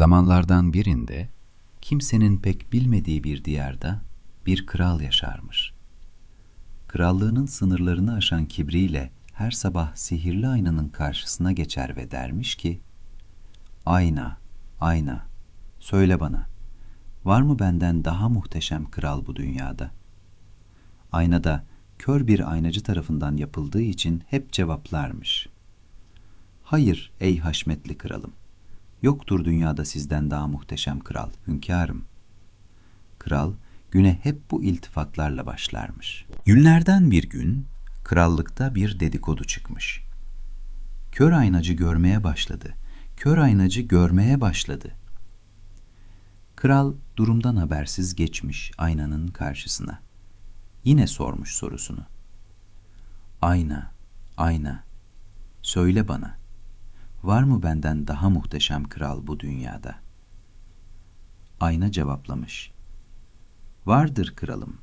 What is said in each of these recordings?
Zamanlardan birinde kimsenin pek bilmediği bir diyarda bir kral yaşarmış. Krallığının sınırlarını aşan kibriyle her sabah sihirli aynanın karşısına geçer ve dermiş ki, Ayna, ayna, söyle bana, var mı benden daha muhteşem kral bu dünyada? Aynada kör bir aynacı tarafından yapıldığı için hep cevaplarmış. Hayır ey haşmetli kralım, yoktur dünyada sizden daha muhteşem kral, hünkârım. Kral güne hep bu iltifatlarla başlarmış. Günlerden bir gün krallıkta bir dedikodu çıkmış. Kör aynacı görmeye başladı. Kör aynacı görmeye başladı. Kral durumdan habersiz geçmiş aynanın karşısına. Yine sormuş sorusunu. Ayna, ayna, söyle bana, var mı benden daha muhteşem kral bu dünyada? Ayna cevaplamış. Vardır kralım.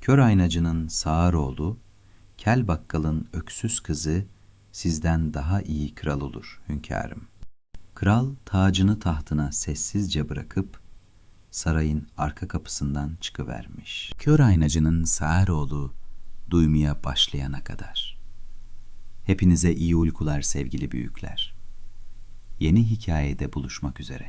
Kör aynacının sağır oğlu, kel bakkalın öksüz kızı sizden daha iyi kral olur hünkârım. Kral tacını tahtına sessizce bırakıp sarayın arka kapısından çıkıvermiş. Kör aynacının sağır oğlu duymaya başlayana kadar. Hepinize iyi uykular sevgili büyükler. Yeni hikayede buluşmak üzere.